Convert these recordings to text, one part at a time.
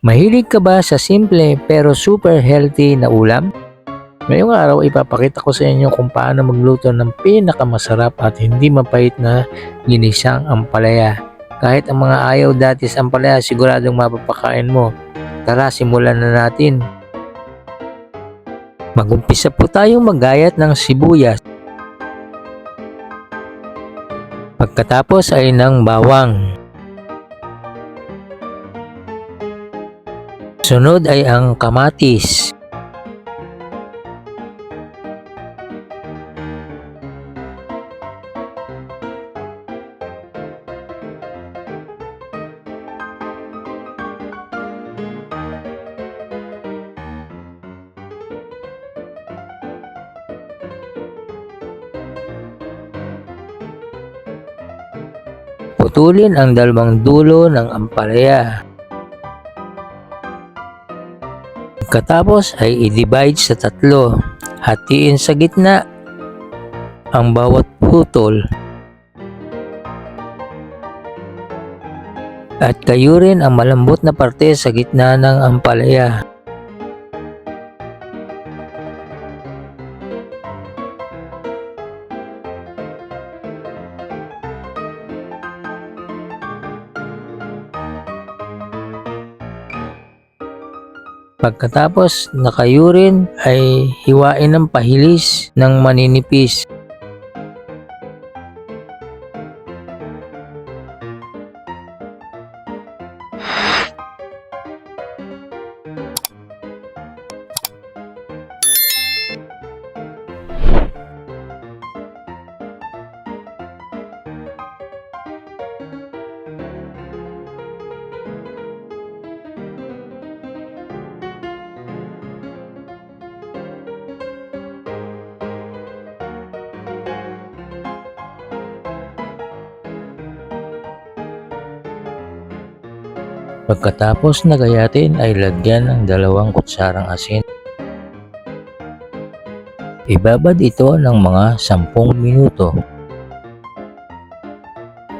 Mahilig ka ba sa simple pero super healthy na ulam? Ngayong araw ipapakita ko sa inyo kung paano magluto ng pinakamasarap at hindi mapait na ginisang ampalaya. Kahit ang mga ayaw dati sa ampalaya siguradong mapapakain mo. Tara simulan na natin. Magumpisa po tayong maggayat ng sibuyas. Pagkatapos ay ng bawang. Sunod ay ang kamatis. Putulin ang dalawang dulo ng ampalaya. Pagkatapos ay i-divide sa tatlo. Hatiin sa gitna ang bawat putol. At kayurin ang malambot na parte sa gitna ng ampalaya. Pagkatapos nakayurin ay hiwain ng pahilis ng maninipis. Pagkatapos na gayatin ay lagyan ng dalawang kutsarang asin. Ibabad ito ng mga 10 minuto.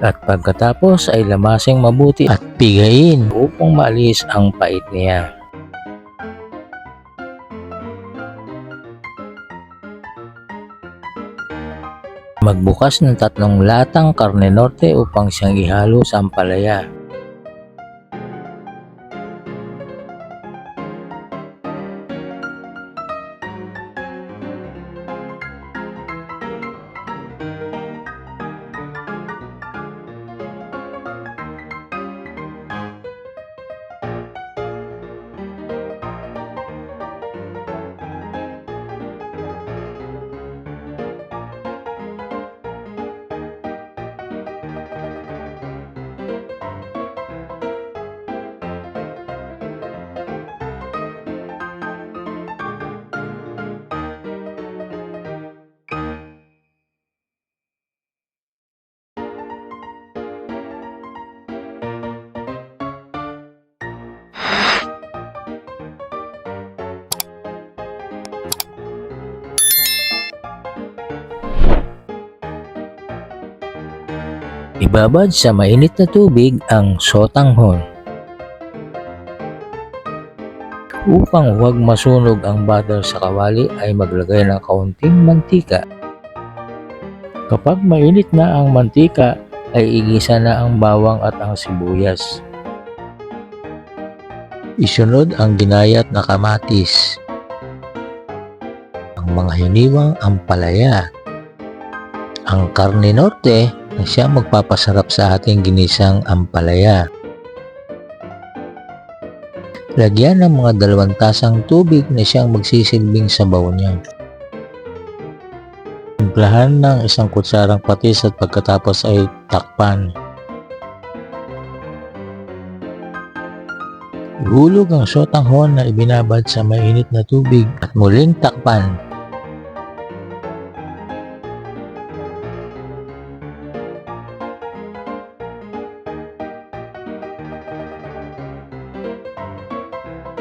At pagkatapos ay lamasing mabuti at pigain upang maalis ang pait niya. Magbukas ng tatlong latang karne norte upang siyang ihalo sa ampalaya. Ibabad sa mainit na tubig ang sotanghon. Upang huwag masunog ang butter sa kawali ay maglagay ng kaunting mantika. Kapag mainit na ang mantika ay igisa na ang bawang at ang sibuyas. Isunod ang ginayat na kamatis. Ang mga hiniwang ampalaya. Ang karne norte na siya magpapasarap sa ating ginisang ampalaya. Lagyan ng mga dalawang tasang tubig na siyang magsisilbing sabaw niya. Timplahan ng isang kutsarang patis at pagkatapos ay takpan. Ihulog ang sotanghon na ibinabad sa mainit na tubig at muling takpan.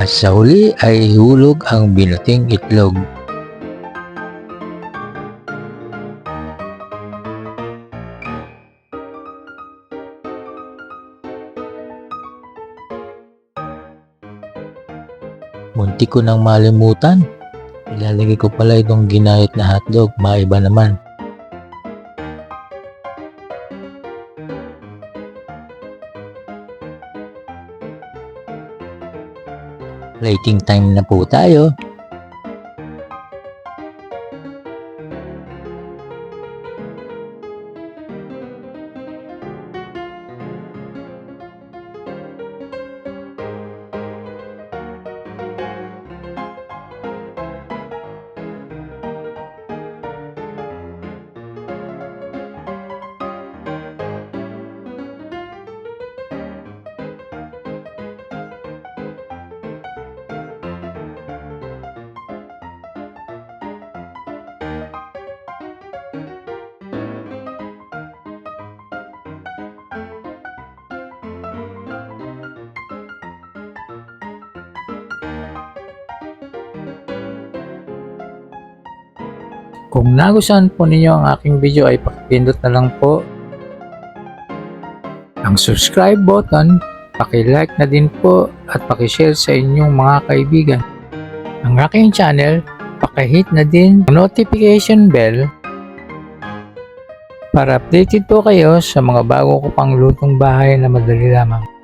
At sa huli ay ihulog ang binuting itlog. Munti ko nang malimutan. Ilalagay ko pala itong ginayat na hotdog. Maiba naman. Plating time na po tayo. Kung nagustuhan po ninyo ang aking video ay pakipindot na lang po ang subscribe button, pakilike na din po at pakishare sa inyong mga kaibigan. Ang aking channel, pakihit na din ang notification bell para updated po kayo sa mga bago ko pang lutong bahay na madali lamang.